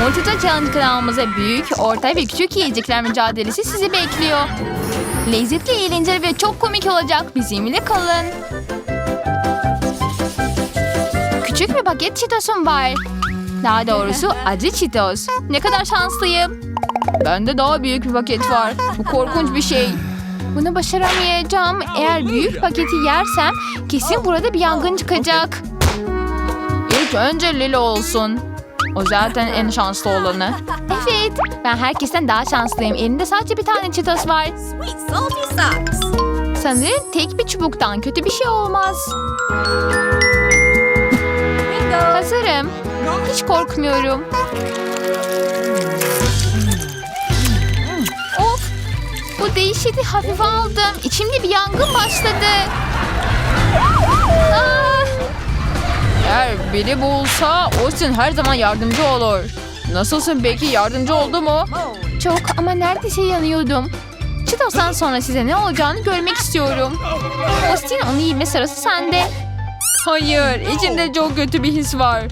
Multita Challenge kanalımıza büyük, orta ve küçük yiyecekler mücadelesi sizi bekliyor. Lezzetli, eğlenceli ve çok komik olacak. Bizimle kalın. Küçük bir paket Cheetos'um var. Daha doğrusu acı Cheetos. Ne kadar şanslıyım. Bende daha büyük bir paket var. Bu korkunç bir şey. Bunu başaramayacağım. Eğer büyük paketi yersem kesin burada bir yangın çıkacak. İlk önce Lili olsun. O zaten en şanslı olanı. Evet, ben herkesten daha şanslıyım. Elimde sadece bir tane Cheetos var. Sweet salty socks. Sanırım tek bir çubuktan kötü bir şey olmaz. Hazırım. Hiç korkmuyorum. Of! Bu değişidi hafife aldım. İçimde bir yangın başladı. Eğer biri bulsa Austin her zaman yardımcı olur. Nasılsın peki yardımcı oldu mu? Çok ama neredeyse yanıyordum. Cheetos'tan sonra size ne olacağını görmek istiyorum. Austin onu yeme sırası sende. Hayır, içimde çok kötü bir his var.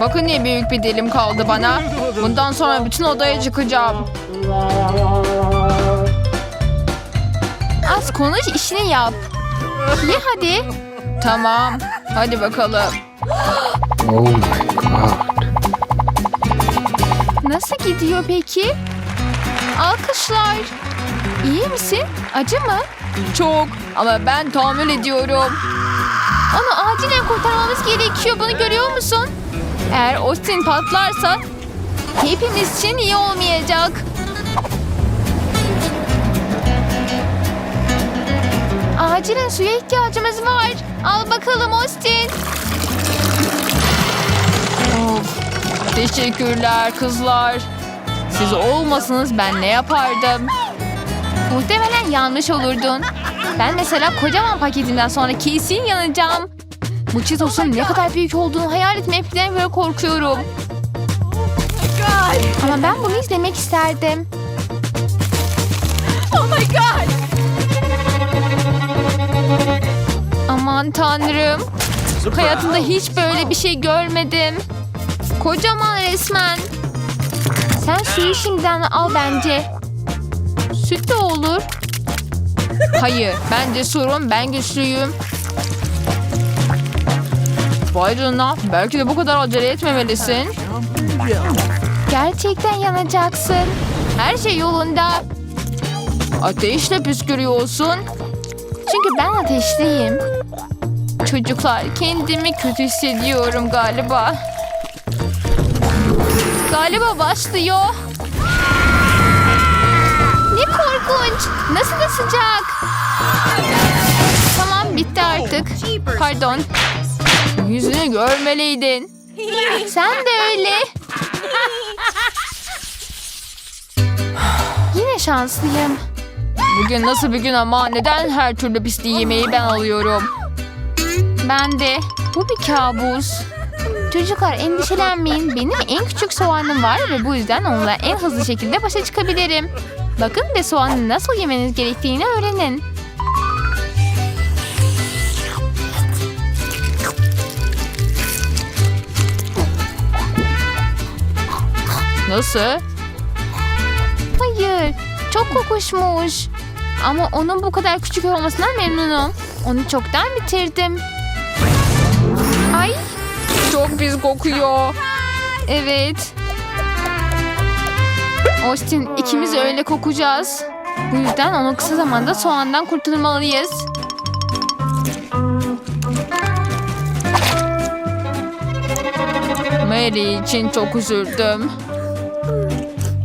Bakın ne büyük bir dilim kaldı bana. Bundan sonra bütün odaya çıkacağım. Az konuş işini yap. Ye hadi. Tamam. Hadi bakalım. Oh my god. Nasıl gidiyor peki? Alkışlar. İyi misin? Acı mı? Çok ama ben tahammül ediyorum. Onu acilen kurtarmamız gerekiyor. Bunu görüyor musun? Eğer Austin patlarsa hepimiz için iyi olmayacak. Acilen suya ihtiyacımız var. Al bakalım Austin. Of. Teşekkürler kızlar. Siz olmasanız ben ne yapardım? Muhtemelen yanlış olurdun. Ben mesela kocaman paketinden sonra kesin yanacağım. Bu Cheetos'un ne kadar büyük olduğunu hayal etmekten böyle korkuyorum. Ama ben bunu izlemek isterdim. Oh my god. Aman tanrım. Hayatımda hiç böyle bir şey görmedim. Kocaman resmen. Sen suyu şimdiden al bence. Süt de olur. Hayır, ben cesurum, ben güçlüyüm. Vay canına, belki de bu kadar acele etmemelisin. Gerçekten yanacaksın. Her şey yolunda. Ateşle püskürüyorsun. Çünkü ben ateşliyim. Çocuklar kendimi kötü hissediyorum galiba. Galiba başlıyor. Ne korkunç. Nasıl da sıcak. Tamam bitti artık. Pardon. Yüzünü görmeliydin. Sen de öyle. Yine şanslıyım. Bugün nasıl bir gün ama neden her türlü pisliği yemeği ben alıyorum? Ben de. Bu bir kabus. Çocuklar endişelenmeyin. Benim en küçük soğanım var ve bu yüzden onunla en hızlı şekilde başa çıkabilirim. Bakın ve soğanı nasıl yemeniz gerektiğini öğrenin. Nasıl? Hayır, çok kokuşmuş. Ama onun bu kadar küçük olmasından memnunum. Onu çoktan bitirdim. Çok pis kokuyor. Evet. Austin, ikimiz öyle kokacağız. Bu yüzden onu kısa zamanda soğandan kurtulmalıyız. Mary için çok üzüldüm.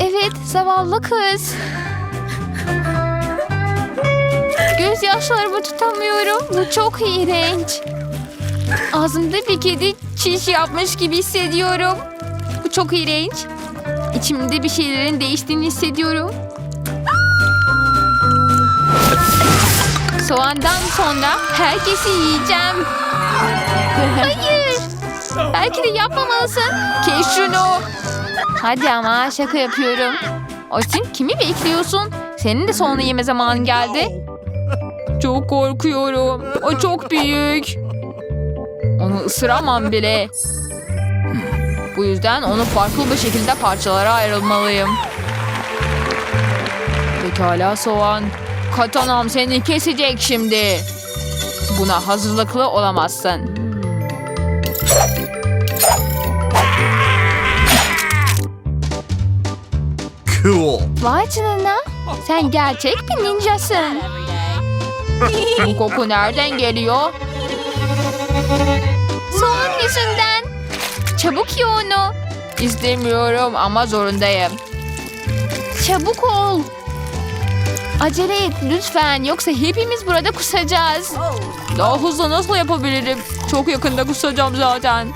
Evet, zavallı kız. Gözyaşlarımı tutamıyorum. Bu çok iğrenç. Ağzımda bir kedi çiş yapmış gibi hissediyorum. Bu çok iğrenç. İçimde bir şeylerin değiştiğini hissediyorum. Soğandan sonra herkesi yiyeceğim. Hayır. Belki de yapmamalısın. Kes şunu. Hadi ama şaka yapıyorum. Austin kimi bekliyorsun? Senin de soğanı yeme zamanın geldi. Çok korkuyorum. O çok büyük. Onu ısıramam bile. Bu yüzden onu farklı bir şekilde parçalara ayrılmalıyım. Pekala soğan. Katanam seni kesecek şimdi. Buna hazırlıklı olamazsın. Cool. Vay canına. Sen gerçek bir ninjasın. Bu koku nereden geliyor? Soğan yüzünden. Çabuk ye onu. İstemiyorum ama zorundayım. Çabuk ol. Acele et lütfen yoksa hepimiz burada kusacağız. Daha hızlı nasıl yapabilirim? Çok yakında kusacağım zaten.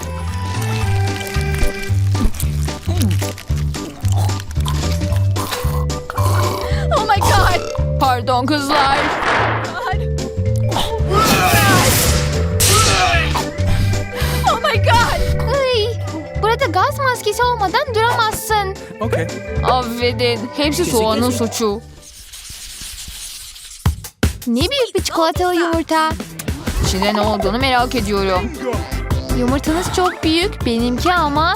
oh my god. Pardon kızlar. Maskesi olmadan duramazsın. Okay. Affedin. Hepsi soğanın suçu. Ne büyük bir çikolatalı yumurta. İçinde ne olduğunu merak ediyorum. Yumurtanız çok büyük. Benimki ama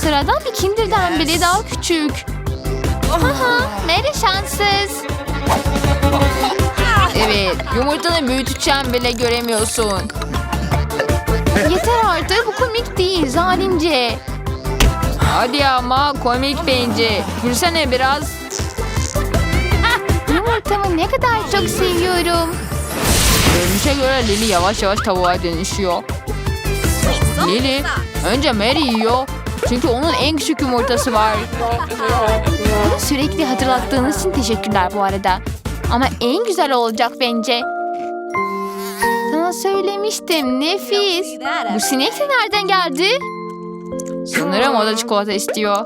sıradan bir kindirden bile daha küçük. Haha, Mary şanssız. Evet, yumurtanı büyüteceğim bile göremiyorsun. Yeter artık, bu komik değil, zalimce. Hadi ama komik bence. Gülsene biraz. Yumurtamı ne kadar çok seviyorum. Görünüşe göre Lili yavaş yavaş tavuğa dönüşüyor. Lili önce Mary yiyor. Çünkü onun en küçük yumurtası var. Bunu sürekli hatırlattığınız için teşekkürler bu arada. Ama en güzel olacak bence. Sana söylemiştim nefis. Bu sinek de nereden geldi? Sanırım o da çikolata istiyor.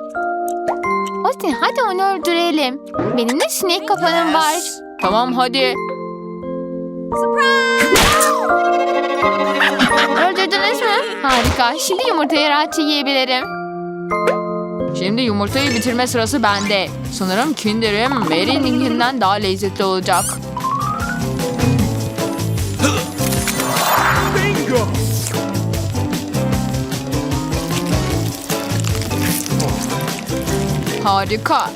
Austin hadi onu öldürelim. Benim de sinek kafanım var. Tamam hadi. Öldürdünüz mü? Harika. Şimdi yumurtayı rahatça yiyebilirim. Şimdi yumurtayı bitirme sırası bende. Sanırım Kinder'im Mary'ninkinden daha lezzetli olacak. Bingo. Harika.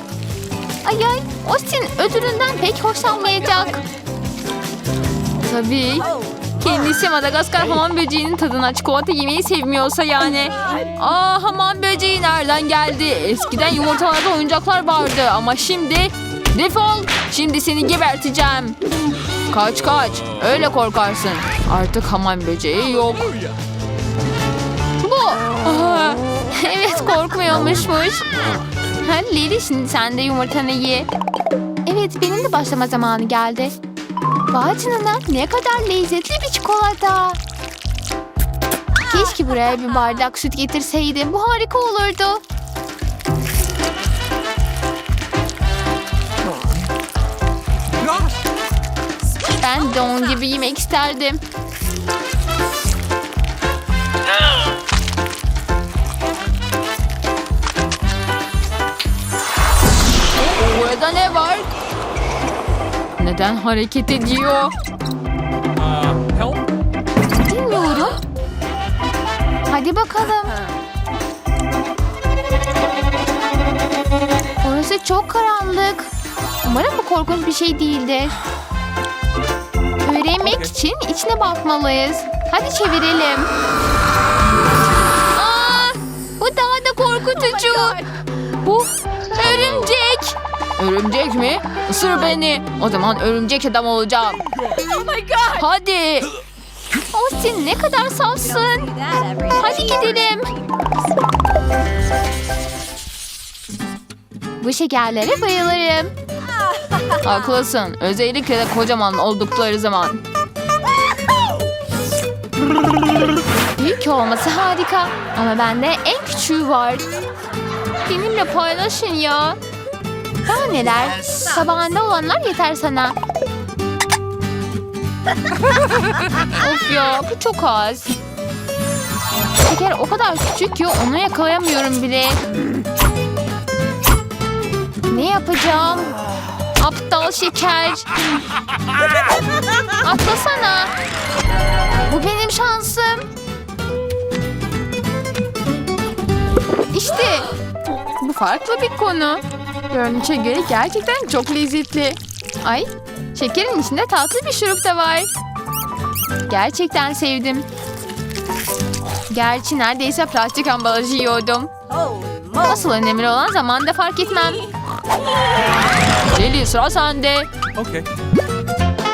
Ay ay, Austin ödülünden pek hoşlanmayacak. Tabii. Kendisi Madagaskar hamam böceğinin tadına çikolata yemeyi sevmiyorsa yani. Aa hamam böceği nereden geldi? Eskiden yumurtalarda oyuncaklar vardı ama şimdi defol. Şimdi seni geberteceğim. Kaç kaç. Öyle korkarsın. Artık hamam böceği yok. Bu. Aa, evet korkmuyormuşmuş. Lili şimdi sen de yumurtanı ye. Evet benim de başlama zamanı geldi. Vay canına ne kadar lezzetli bir çikolata. Keşke buraya bir bardak süt getirseydim. Bu harika olurdu. Ben de onun gibi yemek isterdim. Neden hareket ediyor? Bilmiyorum. Hadi bakalım. Orası çok karanlık. Umarım bu korkunç bir şey değildir. Öğrenmek için içine bakmalıyız. Hadi çevirelim. Aa, bu daha da korkutucu. Bu örümcek. Örümcek mi? Isır beni. O zaman örümcek adam olacağım. Oh my god. Hadi. Austin ne kadar safsın. Hadi gidelim. Bu şekerlere bayılırım. Haklısın. Özellikle de kocaman oldukları zaman. Büyük olması harika. Ama bende en küçüğü var. Benimle paylaşın ya. Daha neler? Tabağında olanlar yeter sana. of ya bu çok az. Şeker o kadar küçük ki onu yakalayamıyorum bile. Ne yapacağım? Aptal şeker. Atlasana. Bu benim şansım. İşte bu farklı bir konu. Görünüşe göre gerçekten çok lezzetli. Ay şekerin içinde tatlı bir şurup da var. Gerçekten sevdim. Gerçi neredeyse plastik ambalajı yiyordum. Asıl önemli olan zamanda fark etmem. Lili sıra sende. Okay.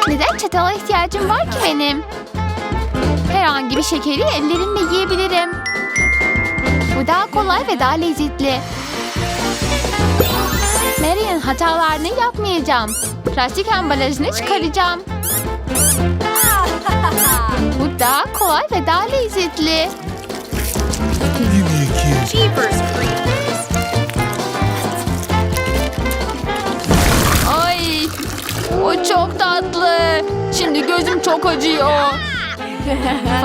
Neden çatala ihtiyacım var ki benim? Herhangi bir şekeri ellerimle yiyebilirim. Bu daha kolay ve daha lezzetli. Mary'in hatalarını yapmayacağım. Plastik ambalajını çıkaracağım. Bu daha kolay ve daha lezzetli. Ay, o çok tatlı. Şimdi gözüm çok acıyor. Help?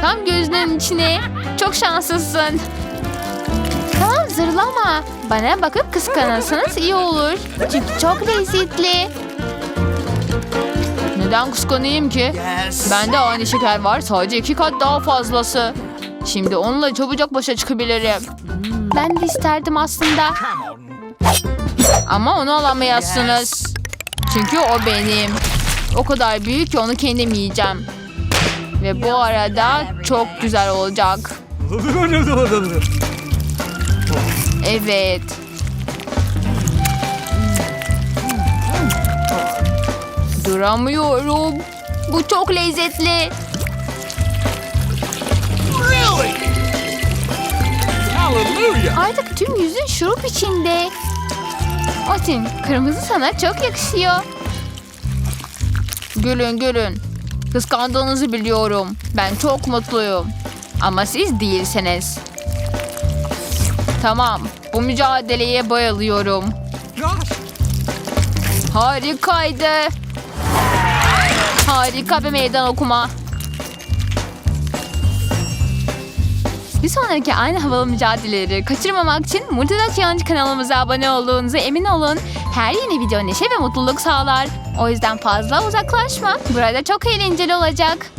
Tam gözünün içine. Çok şanslısın. Zırlama. Bana bakıp kıskanırsanız iyi olur. Çünkü çok lezzetli. Neden kıskanayım ki? Bende aynı şeker var sadece iki kat daha fazlası. Şimdi onunla çabucak başa çıkabilirim. Ben de isterdim aslında. Ama onu alamıyorsunuz. Çünkü o benim. O kadar büyük ki onu kendim yiyeceğim. Ve bu arada çok güzel olacak. Evet. Duramıyorum. Bu çok lezzetli. really? Hallelujah. Artık tüm yüzün şurup içinde. Otin, kırmızı sana çok yakışıyor. Gülün gülün. Kıskandığınızı biliyorum. Ben çok mutluyum. Ama siz değilsiniz. Tamam, bu mücadeleye bayılıyorum. Harikaydı. Harika bir meydan okuma. Bir sonraki aynı havalı mücadeleleri kaçırmamak için Multidot Challenge kanalımıza abone olduğunuza emin olun. Her yeni video neşe ve mutluluk sağlar. O yüzden fazla uzaklaşma. Burada çok eğlenceli olacak.